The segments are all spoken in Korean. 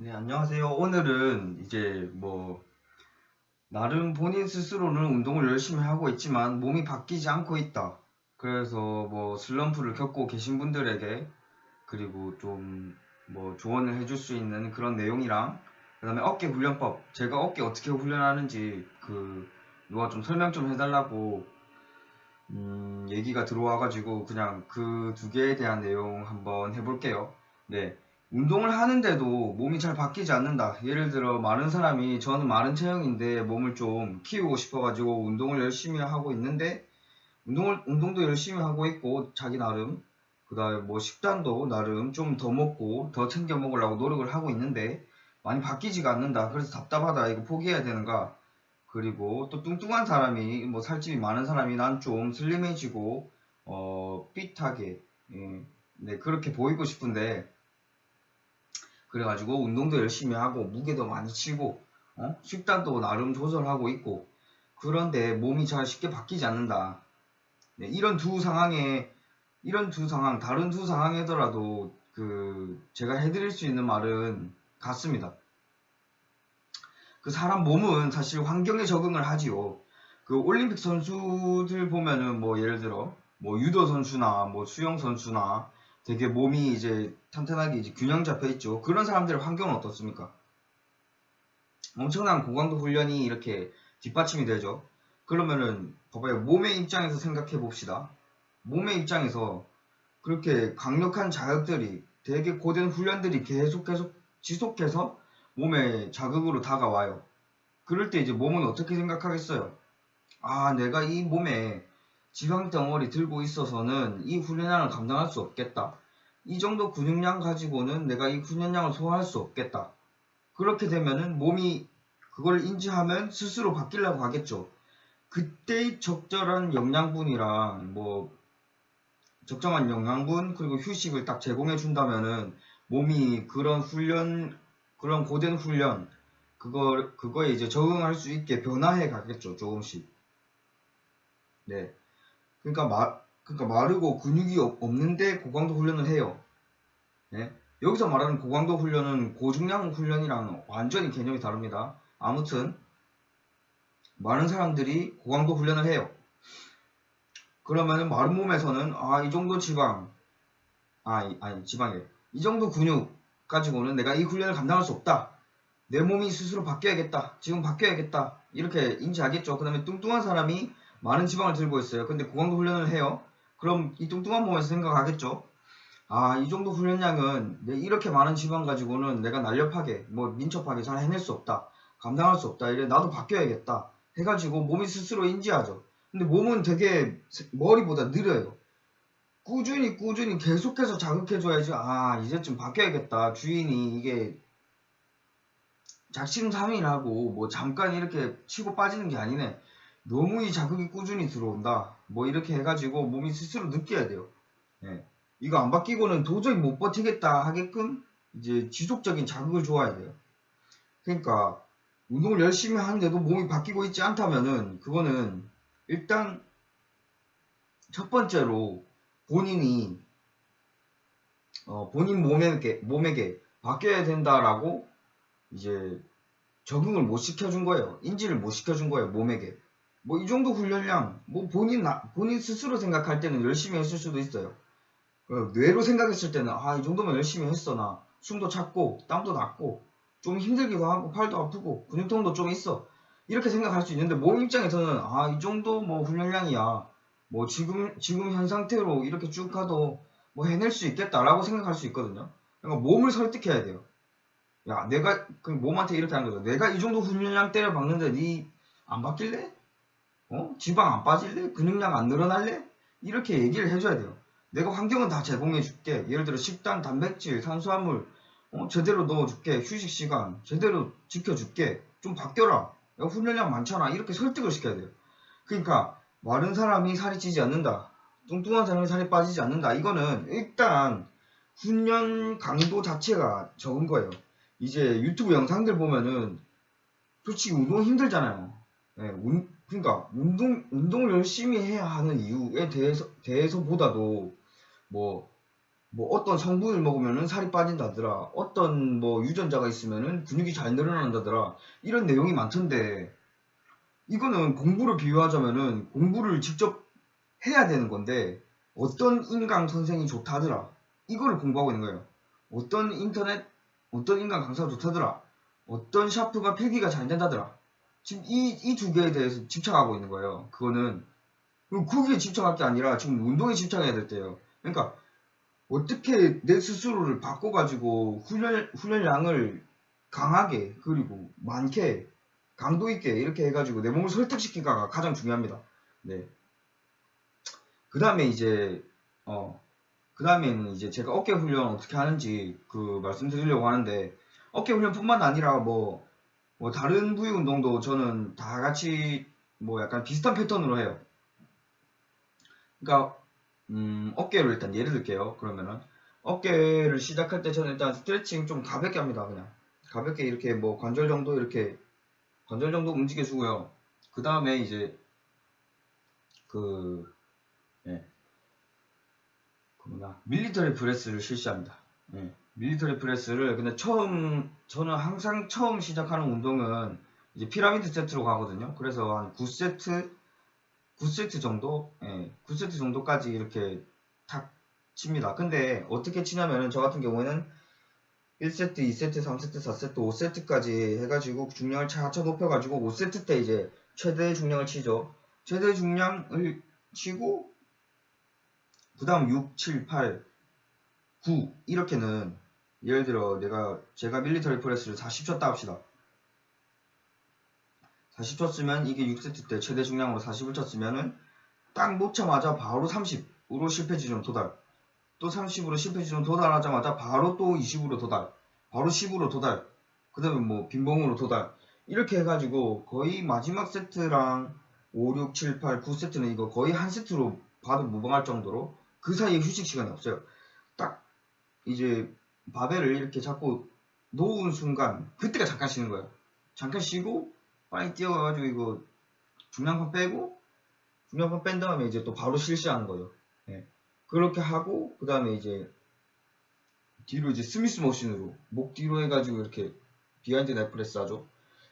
네, 안녕하세요. 오늘은 이제 뭐 나름 본인 스스로는 운동을 열심히 하고 있지만 몸이 바뀌지 않고 있다. 그래서 뭐 슬럼프를 겪고 계신 분들에게 그리고 좀 뭐 조언을 해줄 수 있는 그런 내용이랑 그다음에 어깨 훈련법 제가 어깨 어떻게 훈련하는지 그 누가 좀 설명 좀 해달라고 음, 얘기가 들어와가지고 그냥 그 두 개에 대한 내용 한번 해볼게요. 네. 운동을 하는데도 몸이 잘 바뀌지 않는다. 예를 들어 마른 사람이 저는 마른 체형인데 몸을 좀 키우고 싶어가지고 운동을 열심히 하고 있는데 운동을 운동도 열심히 하고 있고 자기 나름 그다음에 뭐 식단도 나름 좀 더 먹고 더 챙겨 먹으려고 노력을 하고 있는데 많이 바뀌지가 않는다. 그래서 답답하다. 이거 포기해야 되는가? 그리고 또 뚱뚱한 사람이 뭐 살집이 많은 사람이 난 좀 슬림해지고 어 핏하게 예, 네 그렇게 보이고 싶은데 그래가지고 운동도 열심히 하고 무게도 많이 치고 어? 식단도 나름 조절하고 있고 그런데 몸이 잘 쉽게 바뀌지 않는다. 네, 이런 두 상황에 이런 두 상황 다른 두 상황이더라도 그 제가 해드릴 수 있는 말은 같습니다. 그 사람 몸은 사실 환경에 적응을 하지요. 그 올림픽 선수들 보면은 뭐 예를 들어 뭐 유도 선수나 뭐 수영 선수나 되게 몸이 이제 탄탄하게 이제 균형 잡혀 있죠. 그런 사람들의 환경은 어떻습니까? 엄청난 고강도 훈련이 이렇게 뒷받침이 되죠. 그러면은 봐봐요. 몸의 입장에서 생각해 봅시다. 몸의 입장에서 그렇게 강력한 자극들이 되게 고된 훈련들이 계속 계속 지속해서 몸에 자극으로 다가와요. 그럴 때 이제 몸은 어떻게 생각하겠어요? 아, 내가 이 몸에 지방 덩어리 들고 있어서는 이 훈련량을 감당할 수 없겠다. 이 정도 근육량 가지고는 내가 이 훈련량을 소화할 수 없겠다. 그렇게 되면은 몸이 그걸 인지하면 스스로 바뀌려고 하겠죠. 그때의 적절한 영양분이랑 뭐 적정한 영양분 그리고 휴식을 딱 제공해 준다면은 몸이 그런 훈련 그런 고된 훈련 그거 그거에 이제 적응할 수 있게 변화해 가겠죠 조금씩. 네. 그러니까 마 그러니까 마르고 근육이 없- 없는데 고강도 훈련을 해요. 네. 여기서 말하는 고강도 훈련은 고중량 훈련이랑 완전히 개념이 다릅니다. 아무튼 많은 사람들이 고강도 훈련을 해요. 그러면은 마른 몸에서는 아 이 정도 지방 아 이- 아니 지방에 이 정도 근육 가지고는 내가 이 훈련을 감당할 수 없다. 내 몸이 스스로 바뀌어야겠다. 지금 바뀌어야겠다. 이렇게 인지하겠죠. 그 다음에 뚱뚱한 사람이 많은 지방을 들고 있어요. 근데 고강도 훈련을 해요. 그럼 이 뚱뚱한 몸에서 생각하겠죠. 아, 이 정도 훈련량은 내 이렇게 많은 지방 가지고는 내가 날렵하게, 뭐 민첩하게 잘 해낼 수 없다. 감당할 수 없다. 이래 나도 바뀌어야겠다. 해가지고 몸이 스스로 인지하죠. 근데 몸은 되게 머리보다 느려요. 꾸준히 꾸준히 계속해서 자극해줘야지. 아, 이제쯤 바뀌어야겠다. 주인이 이게 작심삼일하고 뭐 잠깐 이렇게 치고 빠지는 게 아니네. 너무 이 자극이 꾸준히 들어온다. 뭐 이렇게 해가지고 몸이 스스로 느껴야 돼요. 예. 이거 안 바뀌고는 도저히 못 버티겠다 하게끔 이제 지속적인 자극을 줘야 돼요. 그러니까 운동을 열심히 하는데도 몸이 바뀌고 있지 않다면은 그거는 일단 첫 번째로 본인이 어, 본인 몸에게 몸에게 바뀌어야 된다라고 이제 적응을 못 시켜준 거예요. 인지를 못 시켜준 거예요. 몸에게. 뭐 이 정도 훈련량, 뭐 본인 나- 본인 스스로 생각할 때는 열심히 했을 수도 있어요. 어, 뇌로 생각했을 때는 아 이 정도면 열심히 했어 나 숨도 찼고 땀도 났고 좀 힘들기도 하고 팔도 아프고 근육통도 좀 있어 이렇게 생각할 수 있는데 몸 입장에서는 아 이 정도 뭐 훈련량이야 뭐 지금 지금 현 상태로 이렇게 쭉 가도 뭐 해낼 수 있겠다라고 생각할 수 있거든요. 그러니까 몸을 설득해야 돼요. 야 내가 그 몸한테 이렇게 하는 거죠. 내가 이 정도 훈련량 때려 박는데 니 안 바뀔래? 어? 지방 안 빠질래? 근육량 안 늘어날래? 이렇게 얘기를 해줘야 돼요. 내가 환경은 다 제공해 줄게. 예를 들어 식단, 단백질, 탄수화물 어, 제대로 넣어줄게. 휴식 시간 제대로 지켜줄게. 좀 바뀌어라. 야, 훈련량 많잖아. 이렇게 설득을 시켜야 돼요. 그러니까 마른 사람이 살이 찌지 않는다. 뚱뚱한 사람이 살이 빠지지 않는다. 이거는 일단 훈련 강도 자체가 적은 거예요. 이제 유튜브 영상들 보면은 솔직히 운동 힘들잖아요. 예, 운, 그러니까 운동 운동을 열심히 해야 하는 이유에 대해서 대해서보다도 뭐뭐 어떤 성분을 먹으면은 살이 빠진다더라. 어떤 뭐 유전자가 있으면은 근육이 잘 늘어난다더라. 이런 내용이 많던데 이거는 공부를 비유하자면은 공부를 직접 해야 되는 건데 어떤 인강 선생이 좋다더라. 이거를 공부하고 있는 거예요. 어떤 인터넷 어떤 인강 강사가 좋다더라. 어떤 샤프가 필기가 잘 된다더라. 지금 이 이 두 개에 대해서 집착하고 있는 거예요. 그거는 그리고 거기에 집착할 게 아니라 지금 운동에 집착해야 될 때예요. 그러니까 어떻게 내 스스로를 바꿔가지고 훈련 훈련량을 강하게 그리고 많게 강도 있게 이렇게 해가지고 내 몸을 설득시키기가 가장 중요합니다. 네. 그 다음에 이제 어. 그 다음에는 이제 제가 어깨 훈련 어떻게 하는지 그 말씀드리려고 하는데 어깨 훈련뿐만 아니라 뭐, 뭐 다른 부위 운동도 저는 다 같이 뭐 약간 비슷한 패턴으로 해요. 그러니까 음, 어깨를 일단 예를 들게요. 그러면은 어깨를 시작할 때 저는 일단 스트레칭 좀 가볍게 합니다. 그냥 가볍게 이렇게 뭐 관절 정도 이렇게 관절 정도 움직여 주고요. 그 다음에 이제 그 예. 그 뭐냐 밀리터리 프레스를 실시합니다. 예. 밀리터리 프레스를 근데 처음 저는 항상 처음 시작하는 운동은 이제 피라미드 세트로 가거든요. 그래서 한 9세트 9세트 정도 예, 9세트 정도까지 이렇게 탁 칩니다. 근데 어떻게 치냐면은 저 같은 경우에는 1세트, 2세트, 3세트, 4세트, 5세트까지 해가지고 중량을 차차 높여가지고 5세트 때 이제 최대 중량을 치죠. 최대 중량을 치고 그 다음 6, 7, 8, 9 이렇게는 예를 들어 내가 제가 밀리터리 프레스를 40 쳤다 합시다. 40 쳤으면 이게 6세트 때 최대 중량으로 40을 쳤으면은 딱 놓자마자 바로 30으로 실패 지점 도달. 또 30으로 실패 지점 도달하자마자 바로 또 20으로 도달. 바로 10으로 도달. 그 다음에 뭐 빈봉으로 도달. 이렇게 해가지고 거의 마지막 세트랑 5, 6, 7, 8, 9세트는 이거 거의 한 세트로 봐도 무방할 정도로 그 사이에 휴식 시간이 없어요. 딱 이제 바벨을 이렇게 잡고 놓은 순간 그때가 잠깐 쉬는 거예요. 잠깐 쉬고 빨리 뛰어가가지고 이거 중량판 빼고 중량판 뺀 다음에 이제 또 바로 실시하는 거죠. 예. 그렇게 하고 그 다음에 이제 뒤로 이제 스미스 머신으로 목 뒤로 해가지고 이렇게 비하인드 넥프레스 하죠.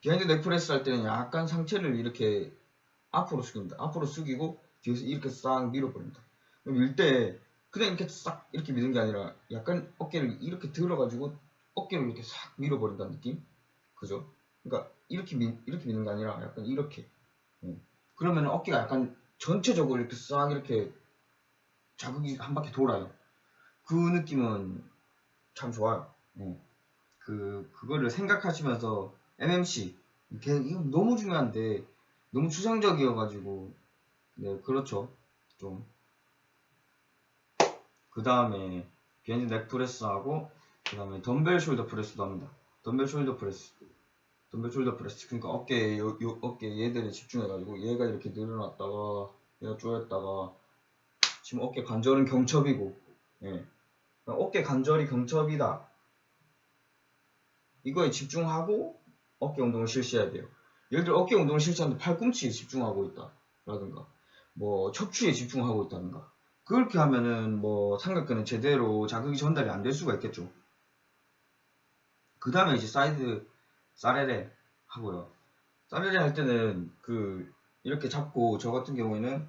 비하인드 넥프레스 할 때는 약간 상체를 이렇게 앞으로 숙입니다. 앞으로 숙이고 뒤에서 이렇게 싹 밀어버립니다. 밀때 그냥 이렇게 싹 이렇게 미는 게 아니라 약간 어깨를 이렇게 들어가지고 어깨를 이렇게 싹 밀어버린다는 느낌? 그죠? 그러니까 이렇게 미, 이렇게 미는 게 아니라 약간 이렇게. 예. 그러면 어깨가 약간 전체적으로 이렇게 싹 이렇게 자극이 한 바퀴 돌아요. 그 느낌은 참 좋아요. 예. 그 그거를 생각하시면서 MMC 이게 너무 중요한데 너무 추상적이어가지고 네 그렇죠 좀. 그 다음에 비하인드 넥 프레스하고 그 다음에 덤벨 숄더 프레스도 합니다. 덤벨 숄더 프레스. 덤벨 숄더 프레스. 그러니까 어깨 요, 요 어깨 얘들에 집중해가지고 얘가 이렇게 늘어났다가 얘가 쪼였다가 지금 어깨 관절은 경첩이고 예. 그러니까 어깨 관절이 경첩이다. 이거에 집중하고 어깨 운동을 실시해야 돼요. 예를 들어 어깨 운동을 실시하는데 팔꿈치에 집중하고 있다. 라든가 뭐 척추에 집중하고 있다든가 그렇게 하면은 뭐 삼각근은 제대로 자극이 전달이 안 될 수가 있겠죠. 그 다음에 이제 사이드 사레레 하고요. 사레레 할 때는 그 이렇게 잡고 저 같은 경우에는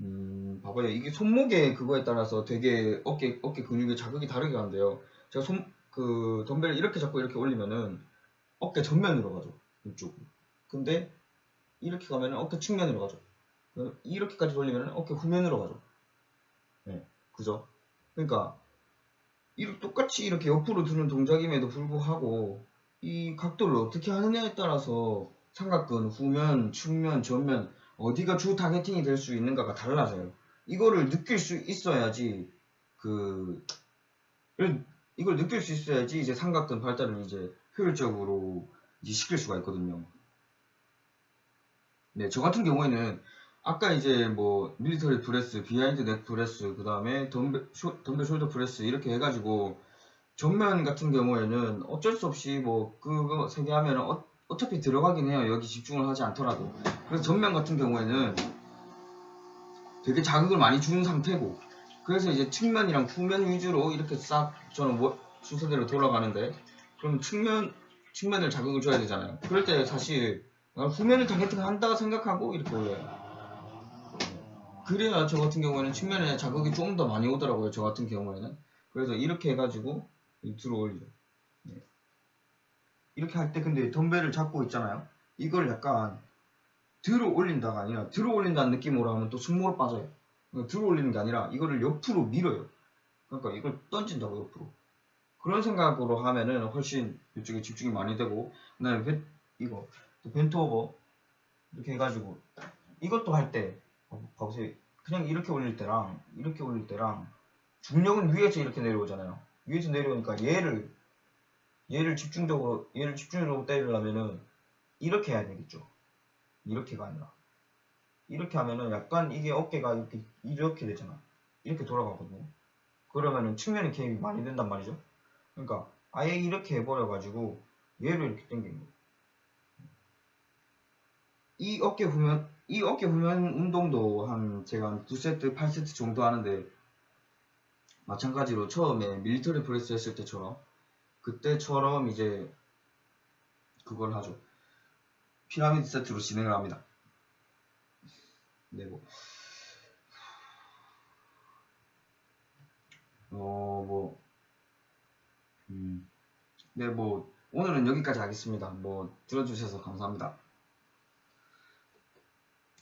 음 봐봐요 이게 손목의 그거에 따라서 되게 어깨 어깨 근육의 자극이 다르게 간대요. 제가 손 그 덤벨을 이렇게 잡고 이렇게 올리면은 어깨 전면으로 가죠 이쪽으로. 근데 이렇게 가면은 어깨 측면으로 가죠. 이렇게까지 돌리면은 어깨 후면으로 가죠. 네, 그죠? 그러니까 이렇게 똑같이 이렇게 옆으로 두는 동작임에도 불구하고 이 각도를 어떻게 하느냐에 따라서 삼각근, 후면, 측면, 전면 어디가 주 타겟팅이 될 수 있는가가 달라져요. 이거를 느낄 수 있어야지 그 이걸 느낄 수 있어야지 이제 삼각근 발달을 이제 효율적으로 이제 시킬 수가 있거든요. 네, 저 같은 경우에는 아까 이제 뭐 밀리터리 프레스, 비하인드 넥 프레스, 그 다음에 덤벨, 숄더 프레스 이렇게 해가지고 정면 같은 경우에는 어쩔 수 없이 뭐 그거 세 개 하면은 어, 어차피 들어가긴 해요. 여기 집중을 하지 않더라도. 그래서 전면 같은 경우에는 되게 자극을 많이 주는 상태고 그래서 이제 측면이랑 후면 위주로 이렇게 싹 저는 뭐 순서대로 돌아가는데 그럼 측면 측면을 자극을 줘야 되잖아요. 그럴 때 사실 난 후면을 타겟팅 한다 생각하고 이렇게 올려요. 그래야 저 같은 경우에는 측면에 자극이 좀더 많이 오더라고요. 저 같은 경우에는. 그래서 이렇게 해가지고 들어 올리죠. 네. 이렇게 할 때 근데 덤벨을 잡고 있잖아요. 이걸 약간 들어 올린다가 아니라 들어 올린다는 느낌으로 하면 또 승모로 빠져요. 그러니까 들어 올리는 게 아니라 이거를 옆으로 밀어요. 그러니까 이걸 던진다고 옆으로. 그런 생각으로 하면은 훨씬 이쪽에 집중이 많이 되고 그다음에 벤, 이거 또 벤트 오버 이렇게 해가지고 이것도 할때 봐보세요. 그냥 이렇게 올릴 때랑 이렇게 올릴 때랑 중력은 위에서 이렇게 내려오잖아요. 위에서 내려오니까 얘를 얘를 집중적으로 얘를 집중적으로 때리려면은 이렇게 해야 되겠죠. 이렇게가 아니라 이렇게 하면은 약간 이게 어깨가 이렇게 이렇게 되잖아. 이렇게 돌아가거든요. 그러면은 측면에 개입이 많이 된단 말이죠. 그러니까 아예 이렇게 해버려가지고 얘를 이렇게 당기는 거예요. 이 어깨 후면 이 어깨 후면 운동도 한 제가 한 2세트, 8세트 정도 하는데 마찬가지로 처음에 밀리터리 프레스 했을 때처럼 그때처럼 이제 그걸 하죠. 피라미드 세트로 진행을 합니다. 네, 뭐. 어, 뭐. 음. 네, 뭐. 오늘은 여기까지 하겠습니다. 뭐, 들어주셔서 감사합니다.